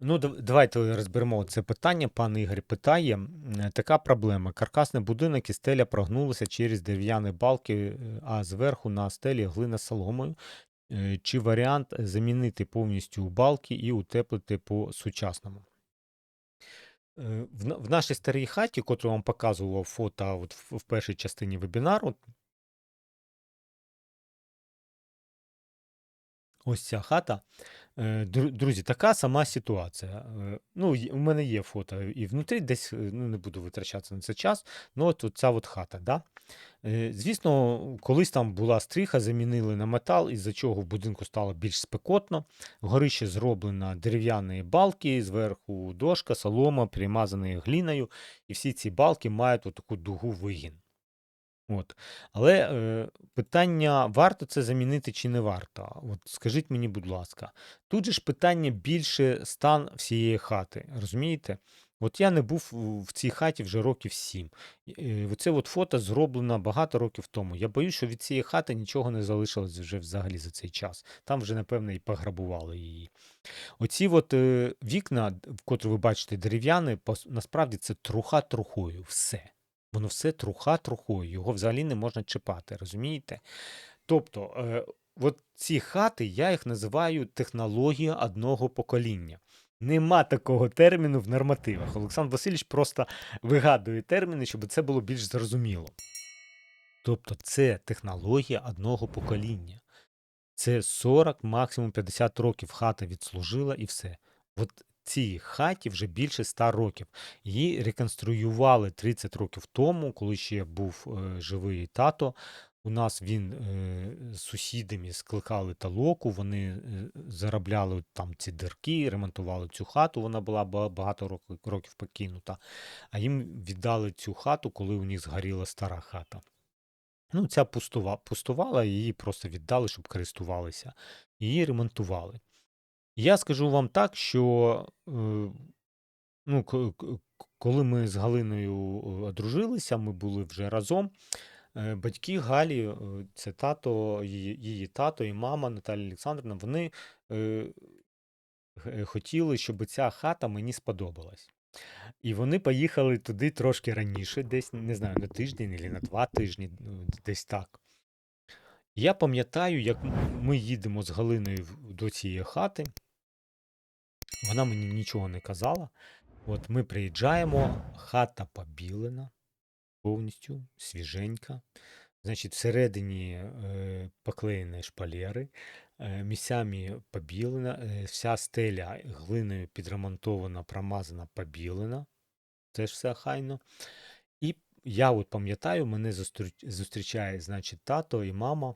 Ну, давайте розберемо це питання. Пан Ігор питає. Така проблема. Каркасний будинок і стеля прогнулася через дерев'яні балки, е, а зверху на стелі глина соломою. Е, Чи варіант замінити повністю балки і утеплити по-сучасному? Е, В, нашій старій хаті, котру вам показував фото от в першій частині вебінару, ось ця хата. Е, дру- Друзі, така сама ситуація. Е, Ну, у мене є фото і внутрі, десь е, ну, не буду витрачатися на це час. Ну, от ця от хата. Да? Звісно, колись там була стріха, замінили на метал, із-за чого в будинку стало більш спекотно. Горище зроблено дерев'яні балки, зверху дошка, солома, примазані гліною, і всі ці балки мають таку дугу вигін. От. Але е, питання, варто це замінити чи не варто? От скажіть мені, будь ласка, тут же ж питання більше стан всієї хати. Розумієте? От я не був в цій хаті вже років сім. Е, Оце от фото зроблено багато років тому. Я боюсь, що від цієї хати нічого не залишилось вже взагалі за цей час. Там вже, напевно, і пограбували її. Оці от е, вікна, в котрі ви бачите дерев'яні, насправді це труха трухою. Все. Воно все труха трухою, його взагалі не можна чіпати, розумієте? Тобто, е, от ці хати, я їх називаю технологія одного покоління. Нема такого терміну в нормативах. Олександр Васильович просто вигадує терміни, щоб це було більш зрозуміло. Тобто, це технологія одного покоління. Це 40, максимум 50 років хата відслужила і все. От цій хаті вже більше 100 років. Її реконструювали 30 років тому, коли ще був е, живий тато. У нас він е, з сусідами скликали талоку, вони е, заробляли там ці дирки, ремонтували цю хату. Вона була багато років, років покинута. А їм віддали цю хату, коли у них згоріла стара хата. Ну, ця пустува, пустувала, її просто віддали, щоб користувалися. Її ремонтували. Я скажу вам так, що е, ну, коли ми з Галиною е, одружилися, ми були вже разом. е, Батьки Галі, це тато, її, тато і мама Наталія Олександрівна, вони хотіли, щоб ця хата мені сподобалась. І вони поїхали туди трошки раніше, десь, не знаю, на тиждень або на два тижні, ну, десь так. Я пам'ятаю, як ми їдемо з Галиною до цієї хати. Вона мені нічого не казала. От ми приїжджаємо, хата побілена, повністю свіженька. Значить, всередині е, поклеєні шпалери, е, місцями побілена, е, вся стеля глиною підремонтована, промазана, побілена. Теж все хайно. І я от пам'ятаю, мене зустрічає, значить, тато і мама,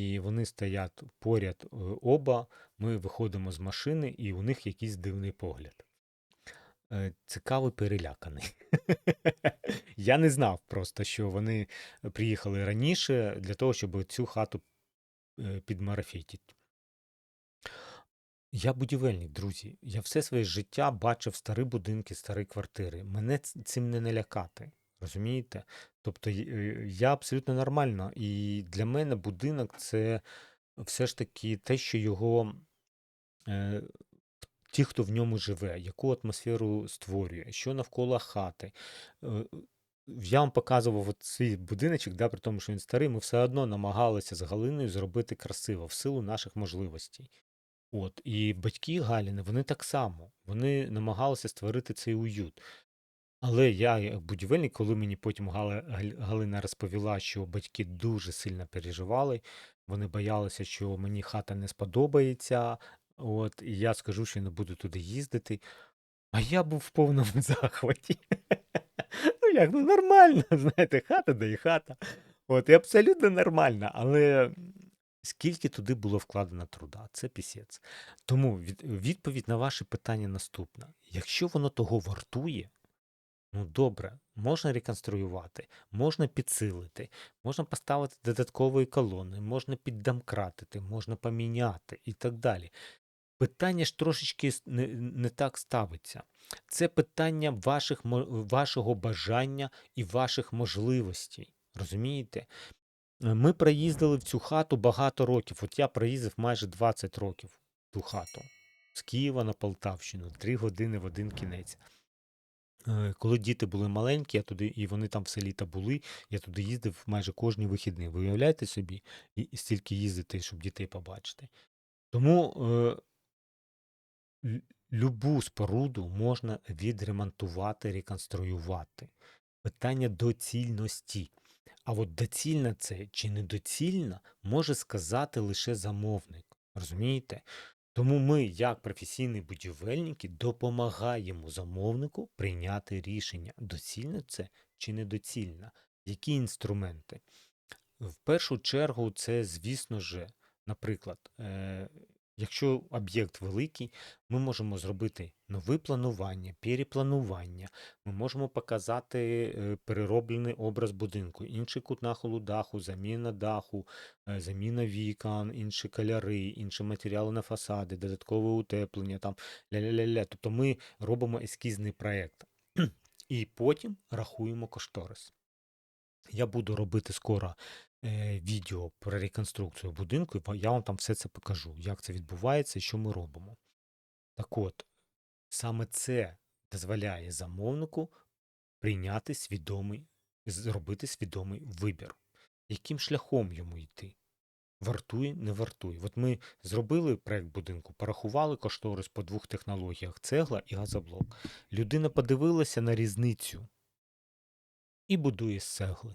і вони стоять поряд е, оба. Ми виходимо з машини, і у них якийсь дивний погляд. Е, Цікавий переляканий. Я не знав просто, що вони приїхали раніше для того, щоб цю хату е. Я будівельник, друзі. Я все своє життя бачив старі будинки, старі квартири. Мене цим не налякати. Розумієте? Тобто е, я абсолютно нормально. І для мене будинок це все ж таки те, що його е, ті, хто в ньому живе, яку атмосферу створює, що навколо хати. Е, Я вам показував свій будиночок, да, при тому, що він старий, ми все одно намагалися з Галиною зробити красиво в силу наших можливостей. От, і батьки Галіни, вони так само, вони намагалися створити цей уют. Але я, як будівельник, коли мені потім Галина розповіла, що батьки дуже сильно переживали, вони боялися, що мені хата не сподобається, от, і я скажу, що не буду туди їздити. А я був в повному захваті. Ну як, ну нормально, знаєте, хата да і хата. От, і абсолютно нормально, але скільки туди було вкладено труда, це пісець. Тому від, відповідь на ваше питання наступна. Якщо воно того вартує, ну добре, можна реконструювати, можна підсилити, можна поставити додаткові колони, можна піддомкратити, можна поміняти і так далі. Питання ж трошечки не, не так ставиться. Це питання ваших, вашого бажання і ваших можливостей. Розумієте? Ми проїздили в цю хату багато років. От я проїздив майже 20 років в ту хату. з Києва на Полтавщину 3 години в один кінець. Е, Коли діти були маленькі, я туди, і вони там все літо були, я туди їздив майже кожні вихідні. Ви уявляєте собі, і, стільки їздити, щоб дітей побачити. Тому е, любу споруду можна відремонтувати, реконструювати. Питання доцільності. А от доцільно це чи недоцільно, може сказати лише замовник. Розумієте? Тому ми, як професійні будівельники, допомагаємо замовнику прийняти рішення, доцільно це чи недоцільно. Які інструменти? В першу чергу, це, звісно ж, наприклад, е, якщо об'єкт великий, ми можемо зробити нове планування, перепланування, ми можемо показати е, перероблений образ будинку, інший кут нахилу даху, заміна даху, е, заміна вікон, інші кольори, інші матеріали на фасади, додаткове утеплення, там ля-ля-ля-ля. Тобто ми робимо ескізний проєкт. І потім рахуємо кошторис. Я буду робити скоро відео про реконструкцію будинку, і я вам там все це покажу, як це відбувається і що ми робимо. Так от, саме це дозволяє замовнику прийняти свідомий, зробити свідомий вибір, яким шляхом йому йти. Вартує, не вартує. От ми зробили проект будинку, порахували кошторис по двох технологіях цегла і газоблок. Людина подивилася на різницю і будує з цегли.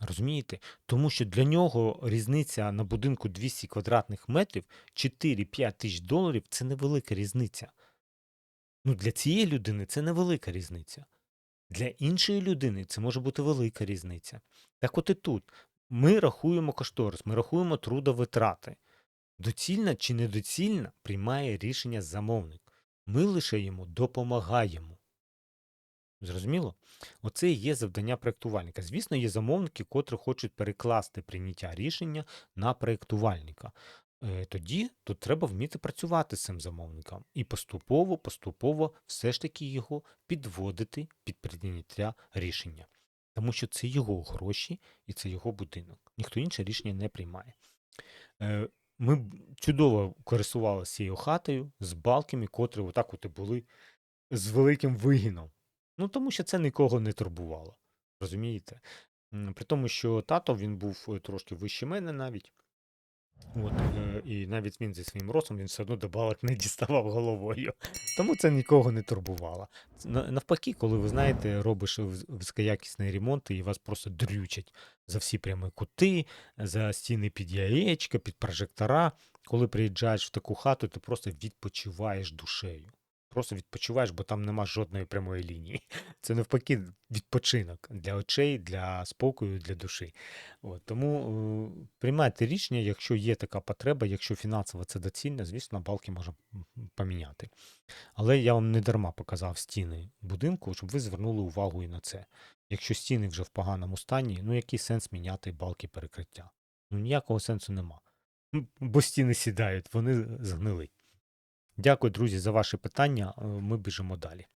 Розумієте? Тому що для нього різниця на будинку 200 квадратних метрів 4-5 тисяч доларів це невелика різниця. Ну, для цієї людини це невелика різниця. Для іншої людини це може бути велика різниця. Так от і тут ми рахуємо кошторис, ми рахуємо трудовитрати. Доцільно чи недоцільно приймає рішення замовник. Ми лише йому допомагаємо. Зрозуміло? Оце і є завдання проєктувальника. Звісно, є замовники, котрі хочуть перекласти прийняття рішення на проєктувальника. Е, Тоді тут треба вміти працювати з цим замовником і поступово, поступово все ж таки його підводити під прийняття рішення. Тому що це його гроші і це його будинок. Ніхто інше рішення не приймає. Е, Ми чудово користувалися цією хатою з балками, котрі отак от і були з великим вигином. Ну, тому що це нікого не турбувало. Розумієте? При тому, що тато він був е, трошки вище мене навіть. От, е, і навіть він зі своїм ростом він все одно до балок не діставав головою. Тому це нікого не турбувало. Навпаки, коли ви знаєте, робиш високоякісний ремонт, і вас просто дрючать за всі прямі кути, за стіни під яєчка, під прожектора. Коли приїжджаєш в таку хату, ти просто відпочиваєш душею. Просто відпочиваєш, бо там нема жодної прямої лінії. Це навпаки відпочинок для очей, для спокою, для душі. От, тому е, приймайте рішення, якщо є така потреба, якщо фінансово це доцільно, звісно, балки можна поміняти. Але я вам не дарма показав стіни будинку, щоб ви звернули увагу і на це. Якщо стіни вже в поганому стані, ну який сенс міняти балки перекриття? Ну ніякого сенсу нема. Бо стіни сідають, вони згнили. Дякую, друзі, за ваші питання. Е, Ми біжимо далі.